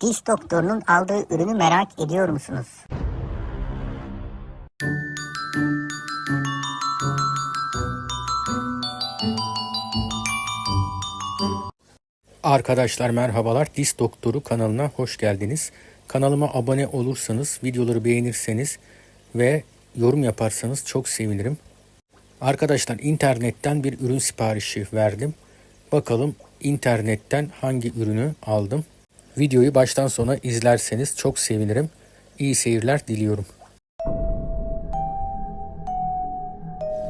Diş doktorunun aldığı ürünü merak ediyor musunuz? Arkadaşlar merhabalar. Diş Doktoru kanalına hoş geldiniz. Kanalıma abone olursanız, videoları beğenirseniz ve yorum yaparsanız çok sevinirim. Arkadaşlar internetten bir ürün siparişi verdim. Bakalım internetten hangi ürünü aldım. Videoyu baştan sona izlerseniz çok sevinirim. İyi seyirler diliyorum.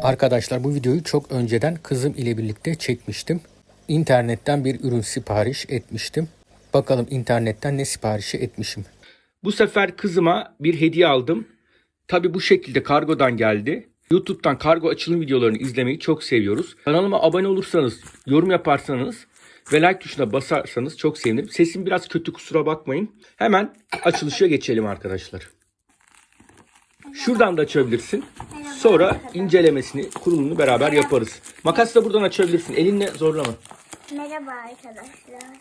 Arkadaşlar bu videoyu çok önceden kızım ile birlikte çekmiştim. İnternetten bir ürün sipariş etmiştim. Bakalım internetten ne siparişi etmişim. Bu sefer kızıma bir hediye aldım. Tabi bu şekilde kargodan geldi. YouTube'dan kargo açılım videolarını izlemeyi çok seviyoruz. Kanalıma abone olursanız, yorum yaparsanız ve like tuşuna basarsanız çok sevinirim. Sesim biraz kötü kusura bakmayın. Hemen açılışa geçelim arkadaşlar. Şuradan da açabilirsin. Sonra incelemesini, kurulumunu beraber yaparız. Makas da buradan açabilirsin. Elinle zorlama. Merhaba arkadaşlar.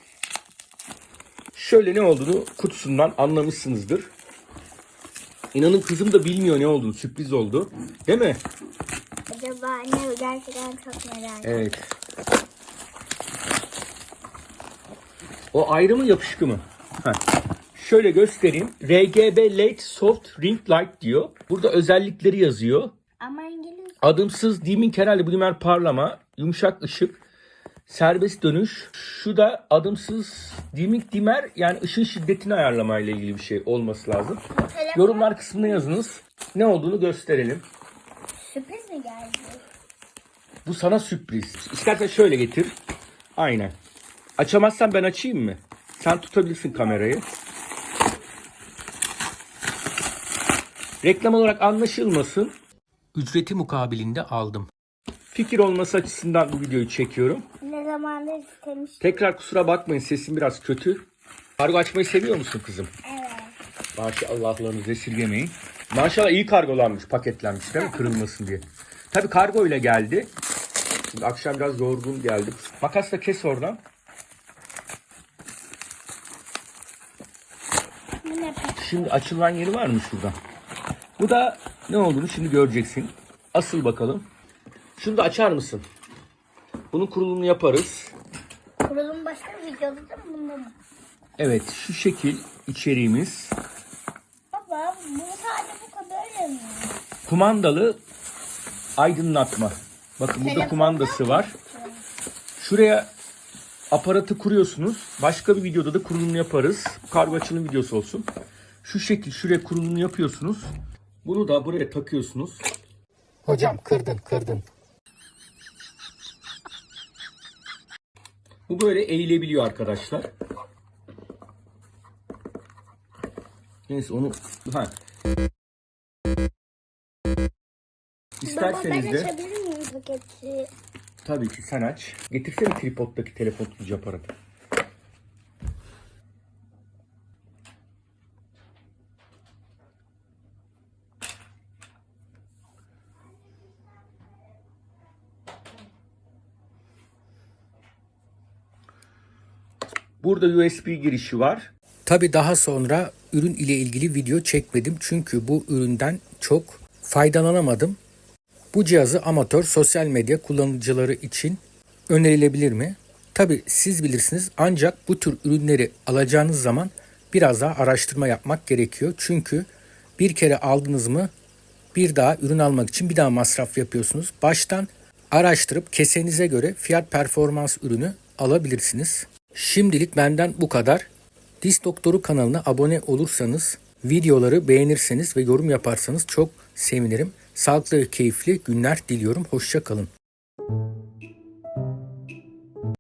Şöyle ne olduğunu kutusundan anlamışsınızdır. İnanın kızım da bilmiyor ne olduğunu. Sürpriz oldu. Değil mi? Acaba ne gerçekten çok merak ediyorum. Evet. O ayrı mı yapışkı mı? Heh. Şöyle göstereyim. RGB LED Soft Ring Light diyor. Burada özellikleri yazıyor. Ama İngiliz Adımsız dimming herhalde blimer parlama, yumuşak ışık, serbest dönüş. Şu da adımsız dimming dimer yani ışın şiddetini ayarlamayla ilgili bir şey olması lazım. Telefon Yorumlar kısmına yazınız. Ne olduğunu gösterelim. sürpriz mi geldi? Bu sana sürpriz. İstersen şöyle getir. Aynen. Açamazsan ben açayım mı? Sen tutabilirsin kamerayı. Reklam olarak anlaşılmasın. Ücreti mukabilinde aldım. Fikir olması açısından bu videoyu çekiyorum. Ne zamandır istemiştim. Tekrar kusura bakmayın sesim biraz kötü. Kargo açmayı seviyor musun kızım? Evet. Maşallahlarınızı esirgemeyin. Maşallah iyi kargolanmış, paketlenmiş değil mi? Kırılmasın diye. Tabii kargo ile geldi. Şimdi akşam biraz yorgun geldi. Makasla kes oradan. Şimdi açılan yeri var mı şurada? Bu da ne olduğunu şimdi göreceksin. Asıl bakalım. Şunu da açar mısın? Bunun kurulumunu yaparız. Kurulum başka bir videoda da bunda mı? Evet şu şekil içeriğimiz. Baba bu sadece bu kadar mı? Kumandalı aydınlatma. Bakın burada kumandası var. Şuraya aparatı kuruyorsunuz. Başka bir videoda da kurulumunu yaparız. Kargo açılım videosu olsun. Şu şekil şuraya kurulumunu yapıyorsunuz. Bunu da buraya takıyorsunuz. Hocam kırdın kırdın. Bu böyle eğilebiliyor arkadaşlar. Neyse onu ha. Baba İsterseniz ben de açabilir miyim paketi? Tabii ki sen aç. Getirsene tripoddaki telefon tutucu aparatı. Burada USB girişi var. Tabi daha sonra ürün ile ilgili video çekmedim çünkü bu üründen çok faydalanamadım. Bu cihazı amatör sosyal medya kullanıcıları için önerilebilir mi? Tabi siz bilirsiniz ancak bu tür ürünleri alacağınız zaman biraz daha araştırma yapmak gerekiyor. Çünkü bir kere aldınız mı bir daha ürün almak için bir daha masraf yapıyorsunuz. Baştan araştırıp kesenize göre fiyat performans ürünü alabilirsiniz. Şimdilik benden bu kadar. Diş Doktoru kanalına abone olursanız, videoları beğenirseniz ve yorum yaparsanız çok sevinirim. Sağlıklı ve keyifli günler diliyorum. Hoşça kalın.